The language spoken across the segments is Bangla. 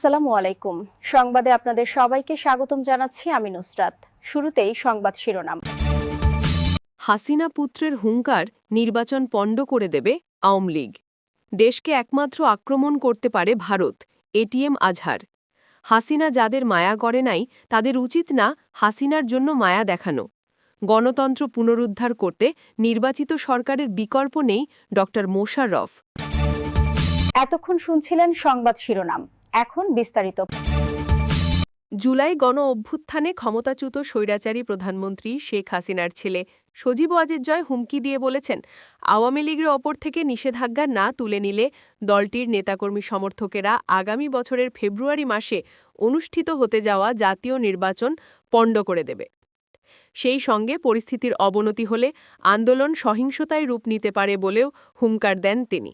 আসসালামু আলাইকুম। সংবাদে আপনাদের সবাইকে স্বাগতম জানাচ্ছি আমি নুসরাত। শুরুতেই সংবাদ শিরোনাম। হাসিনা পুত্রের হুঙ্কার নির্বাচন পণ্ড করে দেবে আওয়ামী লীগ। দেশকে একমাত্র আক্রমণ করতে পারে ভারত এটিএম আজহার। হাসিনা যাদের মায়া করে নাই তাদের উচিত না হাসিনার জন্য মায়া দেখানো। গণতন্ত্র পুনরুদ্ধার করতে নির্বাচিত সরকারের বিকল্প নেই ড মোশাররফ। এতক্ষণ শুনছিলেন সংবাদ শিরোনাম। এখন বিস্তারিত। জুলাই গণ অভ্যুত্থানে ক্ষমতাচ্যুত স্বৈরাচারী প্রধানমন্ত্রী শেখ হাসিনার ছেলে সজীব ওয়াজেদ জয় হুমকি দিয়ে বলেছেন, আওয়ামী লীগের ওপর থেকে নিষেধাজ্ঞা না তুলে নিলে দলটির নেতাকর্মী সমর্থকেরা আগামী বছরের ফেব্রুয়ারি মাসে অনুষ্ঠিত হতে যাওয়া জাতীয় নির্বাচন পণ্ড করে দেবে। সেই সঙ্গে পরিস্থিতির অবনতি হলে আন্দোলন সহিংসতায় রূপ নিতে পারে বলেও হুঙ্কার দেন তিনি।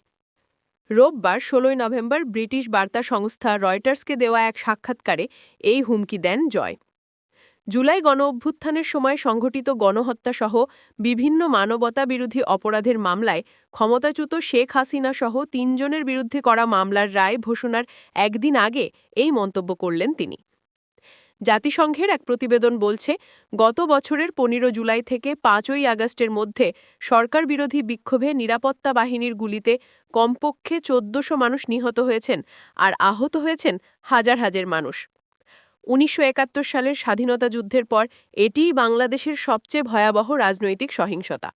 রোববার ষোলোই নভেম্বর ব্রিটিশ বার্তা সংস্থা রয়টার্সকে দেওয়া এক সাক্ষাৎকারে এই হুমকি দেন জয়। জুলাই গণ অভ্যুত্থানের সময় সংঘটিত গণহত্যাসহ বিভিন্ন মানবতা বিরোধী অপরাধের মামলায় ক্ষমতাচ্যুত শেখ হাসিনা সহ তিনজনের বিরুদ্ধে করা মামলার রায় ঘোষণার একদিন আগে এই মন্তব্য করলেন তিনি। জাতিসংঘের এক প্রতিবেদন বলছে, গত বছরের পনেরো জুলাই থেকে পাঁচই আগস্টের মধ্যে সরকার বিরোধী বিক্ষোভে নিরাপত্তা বাহিনীর গুলিতে কমপক্ষে চোদ্দশো মানুষ নিহত হয়েছেন আর আহত হয়েছেন হাজার হাজার মানুষ। উনিশশো একাত্তর সালের স্বাধীনতা যুদ্ধের পর এটিই বাংলাদেশের সবচেয়ে ভয়াবহ রাজনৈতিক সহিংসতা।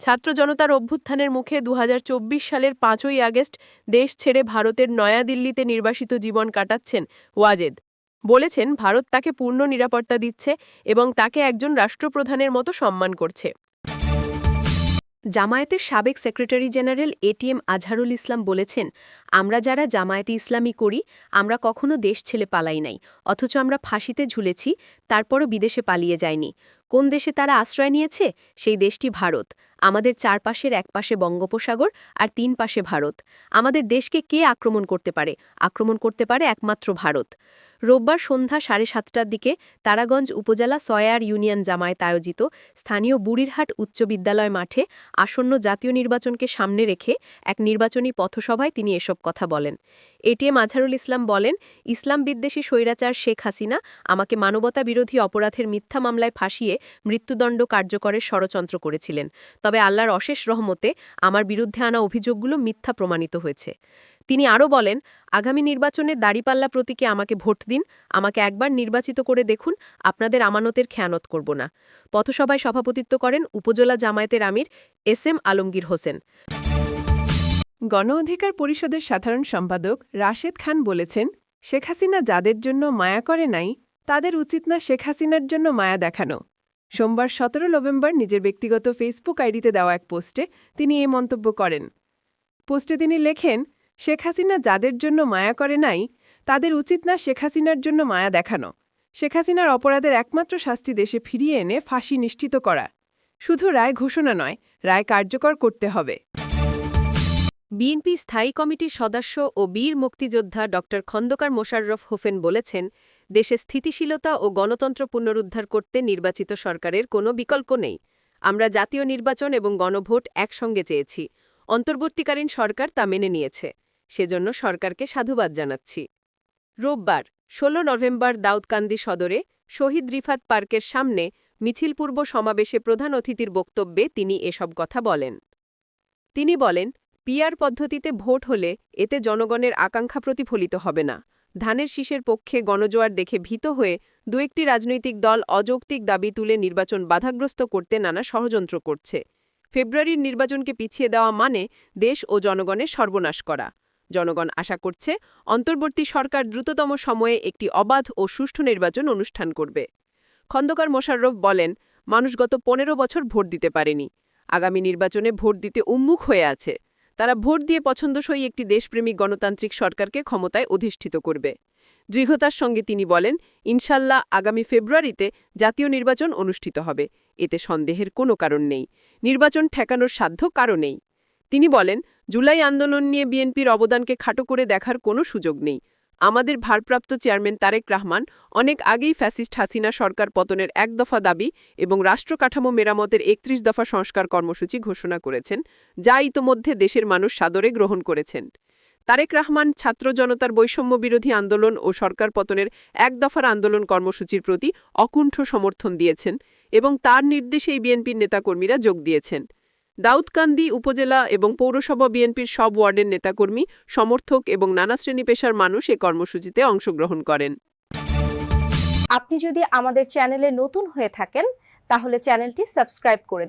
ছাত্র জনতার অভ্যুত্থানের মুখে দু হাজার চব্বিশ সালের পাঁচই আগস্ট দেশ ছেড়ে ভারতের নয়াদিল্লিতে নির্বাসিত জীবন কাটাচ্ছেন ওয়াজেদ। বলেছেন, ভারত তাকে পূর্ণ নিরাপত্তা দিচ্ছে এবং তাকে একজন রাষ্ট্রপ্রধানের মতো সম্মান করছে। জামায়াতের সাবেক secretary general ATM Azharul Islam বলেছেন, আমরা যারা জামায়াতে ইসলামী করি, আমরা কখনো দেশ ছেলে পালাই নাই, অথচ আমরা ফাঁসিতে ঝুলেছি, তারপরও বিদেশে পালিয়ে যায়নি কোন দেশে তারা আশ্রয় নিয়েছে? সেই দেশটি ভারত। আমাদের চারপাশের এক পাশে বঙ্গোপসাগর আর তিন পাশে ভারত। আমাদের দেশকে কে আক্রমণ করতে পারে? আক্রমণ করতে পারে একমাত্র ভারত। রোববার সন্ধ্যা সাড়ে সাতটার দিকে তারাগঞ্জ উপজেলা সয়ার ইউনিয়ন জামায়াত আয়োজিত স্থানীয় বুড়িরহাট উচ্চ বিদ্যালয় মাঠে আসন্ন জাতীয় নির্বাচনকে সামনে রেখে এক নির্বাচনী পথসভায় তিনি এসব কথা বলেন। এটিএম আজহারুল ইসলাম বলেন, ইসলাম বিদ্বেষী স্বৈরাচার শেখ হাসিনা আমাকে মানবতা বিরোধী অপরাধের মিথ্যা মামলায় ফাঁসিয়ে মৃত্যুদণ্ড কার্যকরের ষড়যন্ত্র করেছিলেন। তবে আল্লাহর অশেষ রহমতে আমার বিরুদ্ধে আনা অভিযোগগুলো মিথ্যা প্রমাণিত হয়েছে। তিনি আরও বলেন, আগামী নির্বাচনে দাড়িপাল্লা প্রতীকে আমাকে ভোট দিন, আমাকে একবার নির্বাচিত করে দেখুন, আপনাদের আমানতের খেয়ানত করব না। পথসভায় সভাপতিত্ব করেন উপজেলা জামায়াতের আমির এস এম আলমগীর হোসেন। গণ অধিকার পরিষদের সাধারণ সম্পাদক রাশেদ খান বলেছেন, শেখ হাসিনা যাদের জন্য মায়া করে নাই, তাদের উচিত না শেখ হাসিনার জন্য মায়া দেখানো। সোমবার সতেরো নভেম্বর নিজের ব্যক্তিগত ফেসবুক আইডিতে দেওয়া এক পোস্টে তিনি এ মন্তব্য করেন। পোস্টে তিনি লেখেন, শেখ হাসিনা যাদের জন্য মায়া করে নাই, তাদের উচিত না শেখ হাসিনার জন্য মায়া দেখানো। শেখ হাসিনার অপরাধের একমাত্র শাস্তি দেশে ফিরিয়ে এনে ফাঁসি নিশ্চিত করা। শুধু রায় ঘোষণা নয়, রায় কার্যকর করতে হবে। বিএনপি স্থায়ী কমিটির সদস্য ও বীর মুক্তিযোদ্ধা ড খন্দকার মোশাররফ হোসেন বলেছেন দেশে স্থিতিশীলতা ও গণতন্ত্র পুনরুদ্ধার করতে নির্বাচিত সরকারের কোনো বিকল্প নেই। আমরা জাতীয় নির্বাচন এবং গণভোট একসঙ্গে চেয়েছি। অন্তর্বর্তীকালীন সরকার তা মেনে নিয়েছে। সেজন্য সরকারকে সাধুবাদ জানাচ্ছি। রোববার ১৬ নভেম্বর দাউদকান্দি সদরে শহীদ রিফাত পার্কের সামনে মিছিলপূর্ব সমাবেশে প্রধান অতিথির বক্তব্যে তিনি এসব কথা বলেন। তিনি বলেন পিয়ার পদ্ধতিতে ভোট হলে এতে জনগণের আকাঙ্ক্ষা প্রতিফলিত হবে না। ধানের শীষের পক্ষে গণজোয়ার দেখে ভীত হয়ে দু একটি রাজনৈতিক দল অযৌক্তিক দাবি তুলে নির্বাচন বাধাগ্রস্ত করতে নানা ষড়যন্ত্র করছে। ফেব্রুয়ারির নির্বাচনকে পিছিয়ে দেওয়া মানে দেশ ও জনগণের সর্বনাশ করা। জনগণ আশা করছে অন্তর্বর্তী সরকার দ্রুততম সময়ে একটি অবাধ ও সুষ্ঠু নির্বাচন অনুষ্ঠান করবে। খন্দকার মোশাররফ বলেন, মানুষ গত পনেরো বছর ভোট দিতে পারেনি। আগামী নির্বাচনে ভোট দিতে উন্মুখ হয়ে আছে। তারা ভোট দিয়ে পছন্দসই একটি দেশপ্রেমিক গণতান্ত্রিক সরকারকে ক্ষমতায় অধিষ্ঠিত করবে। দৃঢ়তার সঙ্গে তিনি বলেন, ইনশাল্লাহ আগামী ফেব্রুয়ারিতে জাতীয় নির্বাচন অনুষ্ঠিত হবে। এতে সন্দেহের কোনো কারণ নেই। নির্বাচন ঠেকানোর সাধ্য কারও নেই। তিনি বলেন, জুলাই আন্দোলন নিয়ে বিএনপির অবদানকে খাটো করে দেখার কোনো সুযোগ নেই। আমাদের ভারপ্রাপ্ত চেয়ারম্যান তারেক রহমান অনেক আগেই ফ্যাসিস্ট হাসিনা সরকার পতনের এক দফা দাবি এবং রাষ্ট্রকাঠামো মেরামতের একত্রিশ দফা সংস্কার কর্মসূচি ঘোষণা করেছেন, যা ইতোমধ্যে দেশের মানুষ সাদরে গ্রহণ করেছেন। তারেক রহমান ছাত্র জনতার বৈষম্য বিরোধী আন্দোলন ও সরকার পতনের এক দফার আন্দোলন কর্মসূচির প্রতি অকুণ্ঠ সমর্থন দিয়েছেন এবং তার নির্দেশেই বিএনপির নেতাকর্মীরা যোগ দিয়েছেন। দাউদকান্দি উপজেলা এবং পৌরসভা বিএনপির সব ওয়ার্ডের নেতাকর্মী, সমর্থক এবং নানা শ্রেণি পেশার মানুষ এ কর্মসূচিতে অংশগ্রহণ করেন। আপনি যদি আমাদের চ্যানেলে নতুন হয়ে থাকেন, তাহলে চ্যানেলটি সাবস্ক্রাইব করে দিন।